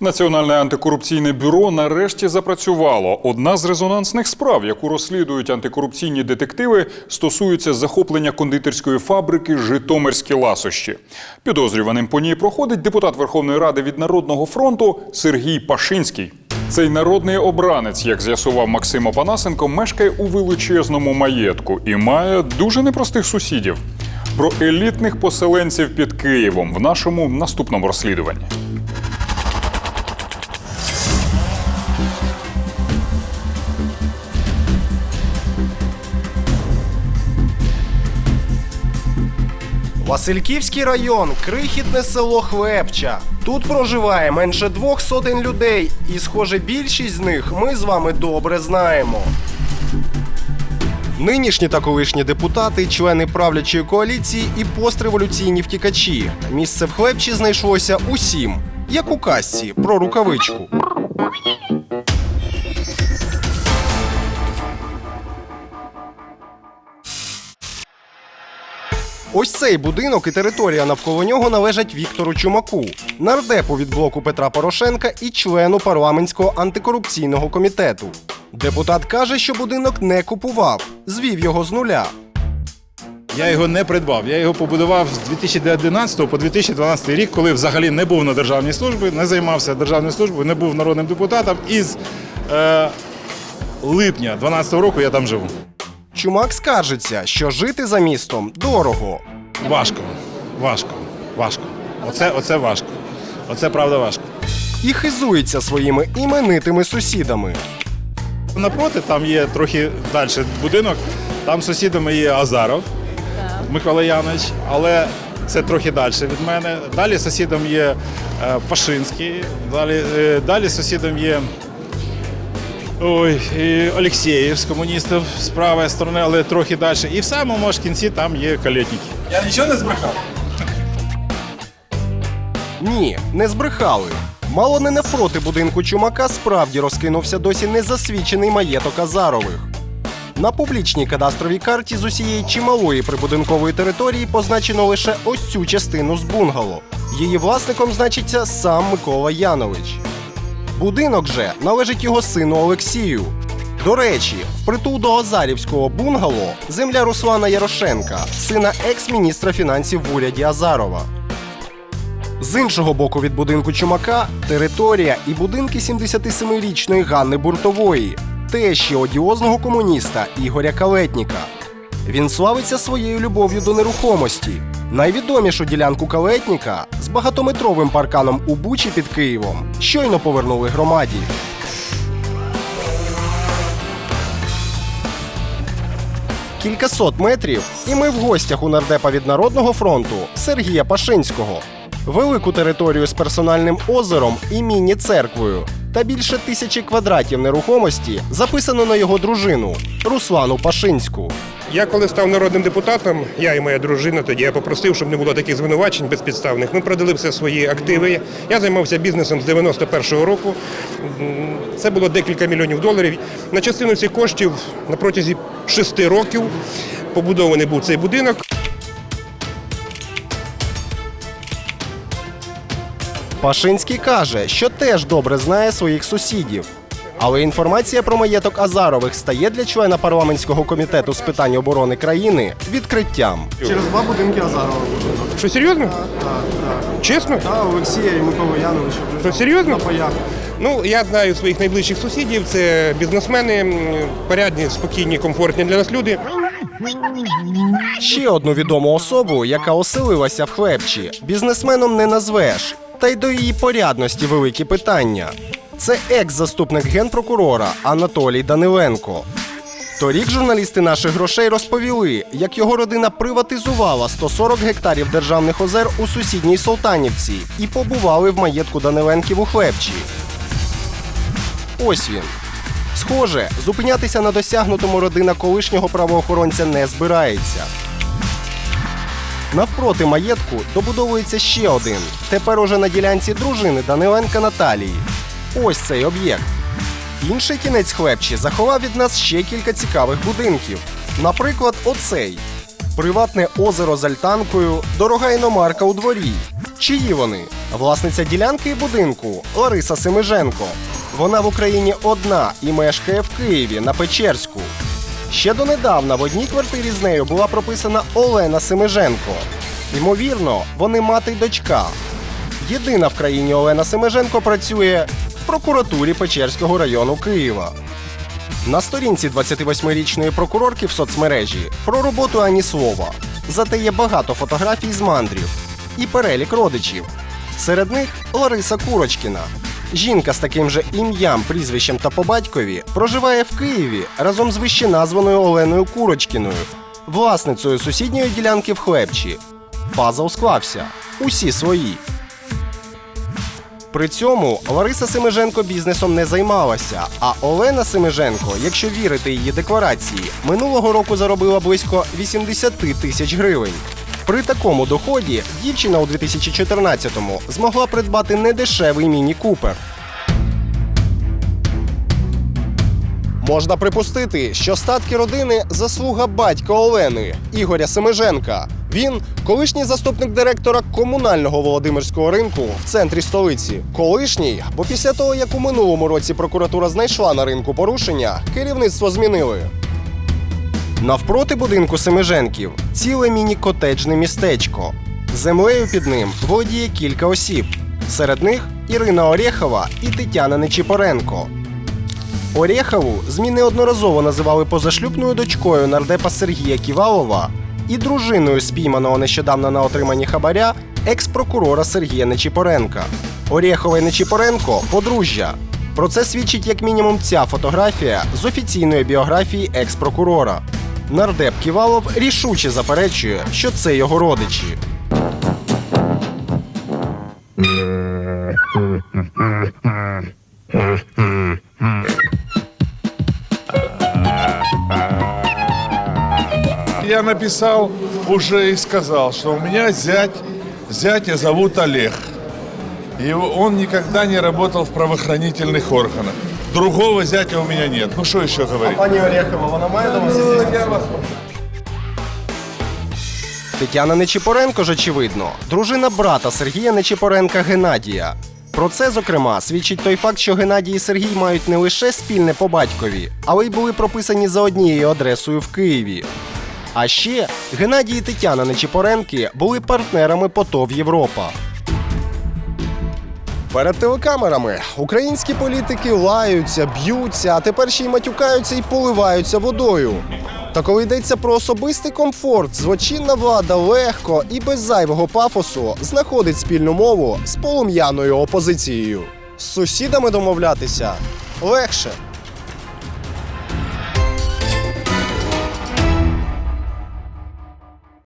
Національне антикорупційне бюро нарешті запрацювало. Одна з резонансних справ, яку розслідують антикорупційні детективи, стосується захоплення кондитерської фабрики Житомирські ласощі. Підозрюваним по ній проходить депутат Верховної Ради від Народного фронту Сергій Пашинський. Цей народний обранець, як з'ясував Максим Опанасенко, мешкає у величезному маєтку і має дуже непростих сусідів. Про елітних поселенців під Києвом в нашому наступному розслідуванні. Васильківський район, крихітне село Хлебча. Тут проживає менше двох сотень людей, і, схоже, більшість з них ми з вами добре знаємо. Нинішні та колишні депутати, члени правлячої коаліції і постреволюційні втікачі. Місце в Хлебчі знайшлося усім, як у казці про рукавичку. Ось цей будинок і територія навколо нього належать Віктору Чумаку, нардепу від блоку Петра Порошенка і члену парламентського антикорупційного комітету. Депутат каже, що будинок не купував, звів його з нуля. Я його не придбав. Я його побудував з 2011 по 2012 рік, коли взагалі не був на державній службі, не займався державною службою, не був народним депутатом. І з е, липня 2012 року я там живу. Чумак скаржиться, що жити за містом дорого. Важко, важко, важко. Оце, оце важко. Оце правда важко. І хизується своїми іменитими сусідами. Напроти там є трохи далі будинок. Там сусідами є Азаров Микола Янович, але це трохи далі від мене. Далі сусідом є е, Пашинський, далі, е, далі сусідом є ой, і Олексєєв з комуністів з правої сторони, але трохи далі. І в самому ж кінці там є калітники. Я нічого не збрехав. Ні, не збрехали. Мало не навпроти будинку чумака справді розкинувся досі незасвідчений маєток Азарових. На публічній кадастровій карті з усієї чималої прибудинкової території позначено лише ось цю частину з бунгало. Її власником значиться сам Микола Янович. Будинок же належить його сину Олексію. До речі, впритул до Азарівського бунгало земля Руслана Ярошенка, сина екс-міністра фінансів в уряді Азарова. З іншого боку від будинку Чумака територія і будинки 77-річної Ганни Буртової, тещі одіозного комуніста Ігоря Калетніка. Він славиться своєю любов'ю до нерухомості. Найвідомішу ділянку Калетніка з багатометровим парканом у Бучі під Києвом щойно повернули громаді. Кількасот метрів, і ми в гостях у нардепа від Народного фронту Сергія Пашинського. Велику територію з персональним озером і міні-церквою та більше тисячі квадратів нерухомості записано на його дружину Руслану Пашинську. Я коли став народним депутатом, я і моя дружина, тоді я попросив, щоб не було таких звинувачень безпідставних. Ми продали все свої активи. Я займався бізнесом з 91-го року. Це було декілька мільйонів доларів. На частину цих коштів на протязі шести років побудований був цей будинок. Пашинський каже, що теж добре знає своїх сусідів. Але інформація про маєток Азарових стає для члена парламентського комітету з питань оборони країни відкриттям. Через два будинки Азарова. Що серйозно? Чесно? Та Олексія і Микола Яновича Що серйозно? на. Ну, я знаю своїх найближчих сусідів. Це бізнесмени, порядні, спокійні, комфортні для нас люди. Ще одну відому особу, яка оселилася в Хлебчі, бізнесменом не назвеш. Та й до її порядності великі питання. Це екс-заступник генпрокурора Анатолій Даниленко. Торік журналісти наших грошей розповіли, як його родина приватизувала 140 гектарів державних озер у сусідній Солтанівці і побували в маєтку Даниленків у Хлебчі. Ось він. Схоже, зупинятися на досягнутому родина колишнього правоохоронця не збирається. Навпроти маєтку добудовується ще один. Тепер уже на ділянці дружини Даниленка Наталії. Ось цей об'єкт. Інший кінець хлебчі заховав від нас ще кілька цікавих будинків. Наприклад, оцей. Приватне озеро з альтанкою, дорога іномарка у дворі. Чиї вони? Власниця ділянки і будинку Лариса Семиженко. Вона в Україні одна і мешкає в Києві на Печерську. Ще донедавна в одній квартирі з нею була прописана Олена Семиженко. Ймовірно, вони мати й дочка. Єдина в країні Олена Семиженко працює в прокуратурі Печерського району Києва. На сторінці 28-річної прокурорки в соцмережі про роботу ані слова. Зате є багато фотографій з мандрів і перелік родичів. Серед них Лариса Курочкіна. Жінка з таким же ім'ям, прізвищем та по батькові проживає в Києві разом з вищеназваною Оленою Курочкіною, власницею сусідньої ділянки в Хлебчі. Пазл склався. Усі свої. При цьому Лариса Семиженко бізнесом не займалася, а Олена Семиженко, якщо вірити її декларації, минулого року заробила близько 80 тисяч гривень. При такому доході дівчина у 2014-му змогла придбати недешевий міні-купер. Можна припустити, що статки родини заслуга батька Олени Ігоря Семиженка. Він колишній заступник директора комунального Володимирського ринку в центрі столиці. Колишній, бо після того, як у минулому році прокуратура знайшла на ринку порушення, керівництво змінили. Навпроти будинку Семиженків ціле міні-котеджне містечко. Землею під ним володіє кілька осіб. Серед них Ірина Орєхова і Тетяна Нечіпоренко. Орєхову ЗМІ неодноразово називали позашлюбною дочкою нардепа Сергія Ківалова і дружиною спійманого нещодавно на отриманні хабаря екс-прокурора Сергія Нечіпоренка. Орєхова і Нечіпоренко подружжя. Про це свідчить як мінімум ця фотографія з офіційної біографії екс-прокурора. Нардеп Ківалов рішуче заперечує, що це його родичі. Я написал уже и сказал, что у меня зять, зятя зовут Олег. И он никогда не работал в правоохранительных органах. Другого зятя у меня нет. Ну что еще говорить? Пані Орєхова, вона має до вас здійснити? Тетяна Нечіпоренко ж очевидно, дружина брата Сергія Нечіпоренка Геннадія. Про це, зокрема, свідчить той факт, що Геннадій і Сергій мають не лише спільне по батькові, але й були прописані за однією адресою в Києві. А ще Геннадій і Тетяна Нечіпоренки були партнерами по ТОВ Європа. Перед телекамерами українські політики лаються, б'ються, а тепер ще й матюкаються і поливаються водою. Та коли йдеться про особистий комфорт, злочинна влада легко і без зайвого пафосу знаходить спільну мову з полум'яною опозицією. З сусідами домовлятися легше.